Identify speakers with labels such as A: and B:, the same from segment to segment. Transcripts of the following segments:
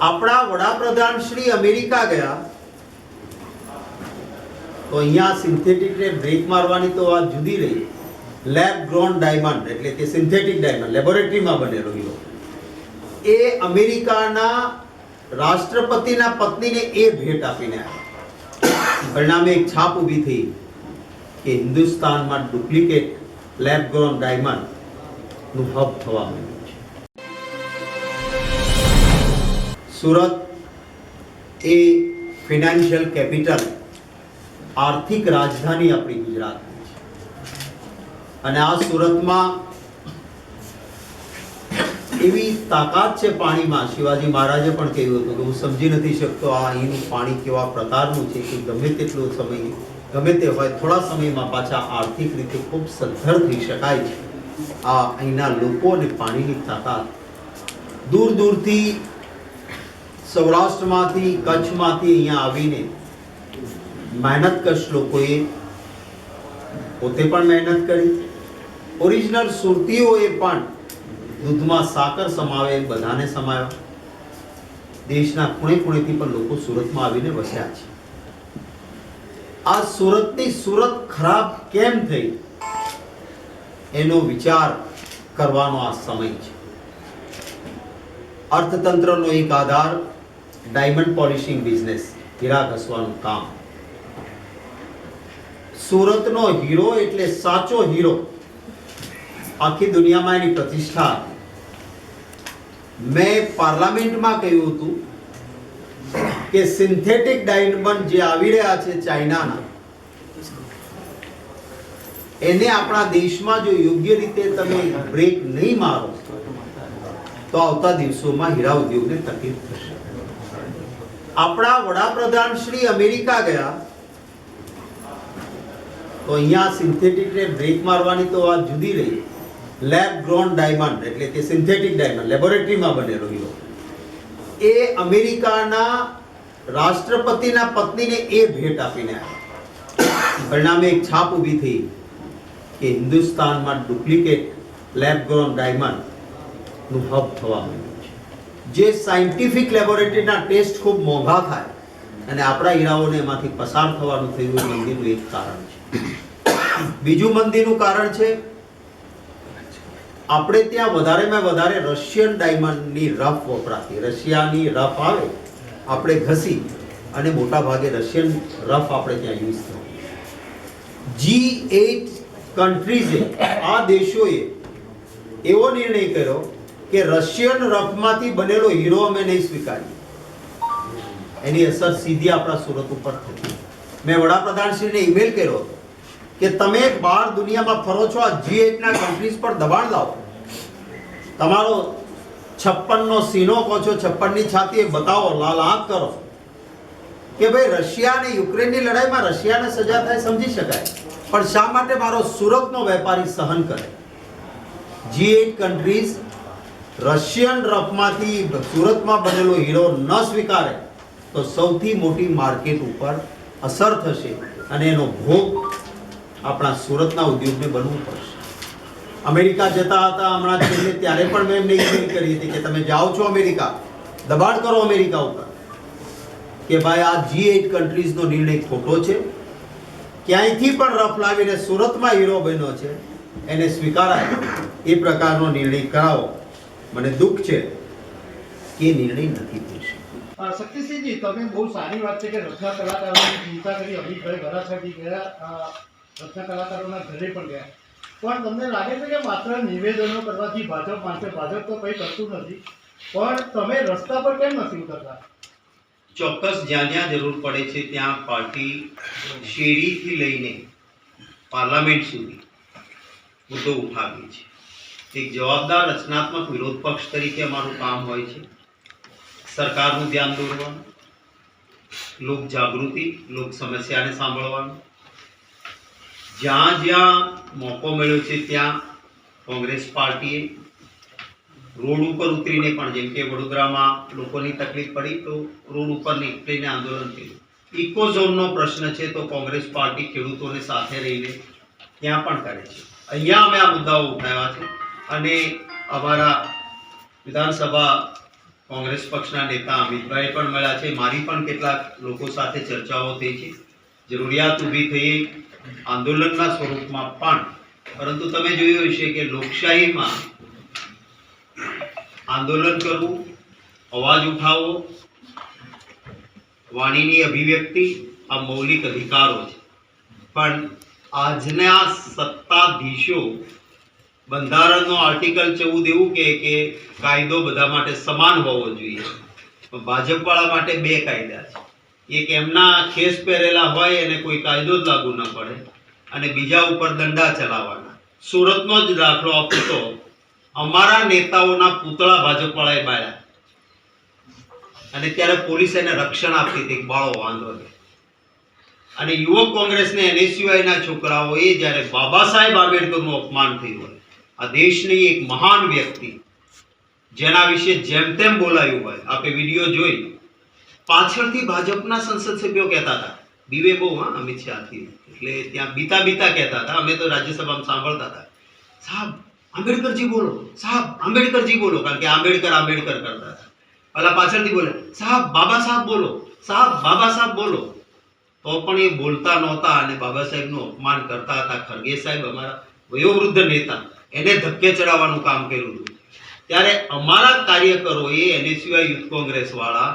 A: આપણા વડાપ્રધાન શ્રી અમેરિકા ગયા તો અહીંયા સિન્થેટિકને બ્રેક મારવાની તો વાત જુદી રહી લેબ ગ્રોન ડાયમંડ એટલે કે સિન્થેટિક ડાયમંડ લેબોરેટરીમાં બનેલો હીરો એ અમેરિકાના રાષ્ટ્રપતિના પત્નીને એ ભેટ આપીને આવ્યા પરિણામે એક છાપ ઊભી થઈ કે હિન્દુસ્તાનમાં ડુપ્લિકેટ લેબ ગ્રોન ડાયમંડનું હબ થવા માંડ્યું સુરત એ ફિનાન્શિયલ કેપિટલ આર્થિક રાજધાની આપણી ગુજરાતની છે. અને આ સુરતમાં એવી તાકાત છે પાણીમાં. શિવાજી મહારાજે પણ કહ્યું હતું કે હું સમજી નથી શકતો આ અહીંનું પાણી કેવા પ્રકારનું છે કે ગમે તેટલો સમય, ગમે તે હોય થોડા સમયમાં પાછા આર્થિક રીતે ખૂબ સદ્ધર થઈ શકાય છે. આ અહીંના લોકો અને પાણીની તાકાત દૂર દૂરથી સૌરાષ્ટ્રમાંથી, કચ્છમાંથી અહીંયા આવીને મહેનતકશ લોકોએ પોતે પણ મહેનત કરી. ઓરિજિનલ સુરતીઓએ પણ દૂધમાં સાકર સમાવે બધાને સમાવ્યા દેશના ખૂણે ખૂણેથી પણ લોકો સુરતમાં આવીને વસ્યા છે. આ સુરતની સુરત ખરાબ કેમ થઈ? એનો વિચાર કરવાનો આ સમય છે. અર્થતંત્રનો એક આધાર ડાયમંડ પોલિશિંગ બિઝનેસ હીરા ઘસવાનું કામ. સુરતનો હીરો એટલે સાચો હીરો. આખી દુનિયામાં એની પ્રતિષ્ઠા મેં પાર્લામેન્ટમાં કહ્યું હતું કે સિન્થેટિક ડાયમંડ જે આવી રહ્યા છે ચાઇનાના, એને આપણા દેશમાં જો યોગ્ય રીતે તમે બ્રેક નહીં મારો, તો આવતા દિવસોમાં હીરા ઉદ્યોગને તકલીફ થશે. આપણા વડાપ્રધાન શ્રી અમેરિકા ગયા તો અહીંયા સિન્થેટિકને બ્રેક મારવાની તો વાત જુદી રહી લેબ ગ્રોન ડાયમંડ એટલે કે સિન્થેટિક ડાયમંડ લેબોરેટરીમાં બનેલો હીરો. એ અમેરિકાના રાષ્ટ્રપતિના પત્નીને એ ભેટ આપીને આવ્યા. પરિણામે એક છાપ ઊભી થઈ કે હિન્દુસ્તાનમાં ડુપ્લિકેટ લેબ ગ્રોન ડાયમંડનું હબ થવા માંડ્યું છે. જે સાયન્ટિફિક લેબોરેટરીના ટેસ્ટ ખૂબ મોંઘા થાય અને આપણા હીરાઓને એમાંથી પસાર થવાનું થયું એ મંદિરનું એક કારણ છે. બીજું મંદીનું કારણ છે, આપણે ત્યાં વધારેમાં વધારે રશિયન ડાયમંડની રફ વપરાતી, રશિયાની રફ આવે, આપણે ઘસી અને મોટા ભાગે રશિયન રફ આપણે ત્યાં યુઝ થાય જી એટ કન્ટ્રીઝે આ દેશોએ એવો નિર્ણય કર્યો કે રશિયન રફમાંથી બનેલો હીરો અમે નહીં સ્વીકારીએ. એની અસર સીધી આપણા સુરત ઉપર થઈ મેં વડાપ્રધાનશ્રીને ઈમેલ કર્યો હતો કે તમે બહાર દુનિયામાં ફરો છો, આ જી એટના કન્ટ્રીઝ પર દબાણ લાવો. તમારો છપ્પનનો સીનો કહો છો, છપ્પનની છાતી એ બતાવો, લાલ આંખ કરો. કે ભાઈ રશિયા અને યુક્રેનની લડાઈમાં રશિયાને સજા થાય સમજી શકાય, પણ શા માટે મારો સુરતનો વેપારી સહન કરે? જી એટ કન્ટ્રીઝ રશિયન રફમાંથી સુરતમાં બનેલો હીરો ન સ્વીકારે, તો સૌથી મોટી માર્કેટ ઉપર અસર થશે અને એનો ભોગ આપણા સુરતના ઉદ્યોગને બનવું પડશે. અમેરિકા જતા હતા હમણાં છેલ્લે ત્યારે પણ મેં એમને ઇમેલ કરી હતી કે તમે જાઓ છો અમેરિકા, દબાણ કરો અમેરિકા ઉપર, કે ભાઈ આ જી એટ કન્ટ્રીઝનો નિર્ણય ખોટો છે. ક્યાંયથી પણ રફ લાવીને સુરતમાં હીરો બન્યો છે, એને સ્વીકારાય એ પ્રકારનો નિર્ણય કરાવો. મને દુઃખ છે કે એ નિર્ણય નથી થઈ શક્યો.
B: શક્તિસિંહજી તમે બહુ સારી વાત છે કે રચના કલાકારોની ચિંતા કરી અમિતભાઈ વરાછાજી ગયા રચના કલાકારોના ઘરે પણ ગયા. પણ તમને લાગે છે કે માત્ર નિવેદનો કરવાથી ભાજપ માટે ભાજપ તો કંઈ કરતું નથી. પણ તમે રસ્તા પર કેમ નથી ઉતરતા?
A: ચોક્કસ જ્યાં જ્યાં જરૂર પડે છે ત્યાં પાર્ટી શેરીથી લઈને પાર્લામેન્ટ સુધી મુદ્દો ઉઠાવીએ છે એક જવાબદાર, રચનાત્મક, વિરોધ પક્ષ તરીકે અમારું કામ હોય છે. સરકારનું ધ્યાન દોરવાનું, લોક જાગૃતિ, લોક સમસ્યાને સાંભળવાનું. જ્યાં જ્યાં મોકો મળ્યો છે, ત્યાં કોંગ્રેસ પાર્ટીએ રોડ ઉપર ઉતરીને પણ, જેમ કે વડોદરામાં લોકોની તકલીફ પડી, તો રોડ ઉપર નીકળીને આંદોલન કર્યું. ઇકો ઝોનનો પ્રશ્ન છે, તો કોંગ્રેસ પાર્ટી ખેડૂતોને સાથે રહીને ત્યાં પણ કરે છે. અહીંયા અમે આ મુદ્દાઓ ઉઠાવ્યા છે. અને અમારા વિધાનસભા કોંગ્રેસ પક્ષના નેતા અમિતભાઈ પણ મળ્યા છે. મારી પણ કેટલાક લોકો સાથે ચર્ચાઓ થઈ છે. જરૂરિયાત ઊભી થઈ આંદોલનના સ્વરૂપમાં પણ. પરંતુ તમે જોયું હશે કે લોકશાહીમાં આંદોલન કરવું, અવાજ ઉઠાવવો, વાણીની અભિવ્યક્તિ આ મૌલિક અધિકારો છે. પણ આજના સત્તાધીશો બંધારણનો આર્ટિકલ ચૌદ એવું કહે કે કાયદો બધા માટે સમાન હોવો જોઈએ. ભાજપવાળા માટે બે કાયદા છે. એક એમના ખેસ પહેરેલા હોય અને કોઈ કાયદો જ લાગુ ન પડે અને બીજા ઉપર દંડા ચલાવવાના. સુરતનો જ દાખલો આપતો અમારા નેતાઓના પૂતળા ભાજપવાળાએ બાળ્યા. અને ત્યારે પોલીસ એને રક્ષણ આપતી હતી બાળો વાંધો નહીં. અને યુવક કોંગ્રેસને એનએસયુઆઈના છોકરાઓએ જ્યારે બાબા સાહેબ આંબેડકરનું અપમાન થયું હોય આ દેશની એક મહાન વ્યક્તિ, જેના વિશે જેમ તેમ બોલાયું હોય, આપે વીડિયો જોઈ. પાછળથી ભાજપના સંસદ સભ્યો કહેતા હતા, બીવે બહુ, હા, અમિત શાહથી એટલે ત્યાં બીતા બીતા કહેતા હતા, અમે તો રાજ્યસભામાં સાંભળતા હતા. સાહેબ, આંબેડકરજી બોલો, સાહેબ, આંબેડકરજી બોલો. કારણ કે આંબેડકર આંબેડકર કરતા હતા. પેલા પાછળથી બોલે, સાહેબ, બાબા સાહેબ બોલો, સાહેબ, બાબા સાહેબ બોલો. તો પણ એ બોલતા નહોતા અને બાબા સાહેબનું અપમાન કરતા હતા, ખરગે સાહેબ અમારા વયોવૃદ્ધ નેતા. એને ધક્કે ચડાવવાનું કામ કર્યું હતું. ત્યારે અમારા કાર્યકરોએ એનએસયુઆઈ યુથ કોંગ્રેસ વાળા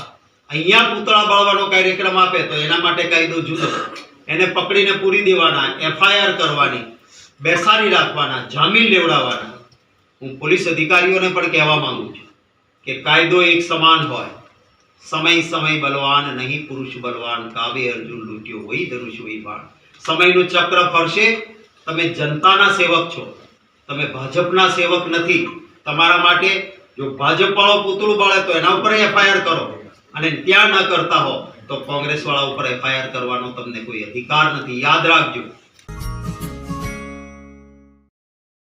A: અહીંયા પૂતળા બાળવાનો કાર્યક્રમ આપે તો એના માટે કાયદો જુદો. એને પકડીને પૂરી દેવાના, એફઆઈઆર કરવાની, બેસાડી રાખવાના, જામીન લેવડાવવાના. હું પોલીસ અધિકારીઓને પણ કહેવા માંગુ છું કે કાયદો એક સમાન હોય. સમય સમય બલવાન, નહીં પુરુષ બલવાન કાવે અર્જુન લૂંટ્યો વહી ધનુષ વહી બાણ સમયનું ચક્ર ફરશે. તમે જનતાના સેવક છો. તમે ભાજપના સેવક નથી. તમારા માટે જો ભાજપ વાળો પૂતળું બાળે તો એના ઉપર એફઆઈઆર કરો. અને ત્યાં ન કરતા હો, તો કોંગ્રેસ વાળા ઉપર એફઆઈઆર કરવાનો તમને કોઈ અધિકાર નથી. યાદ રાખજો.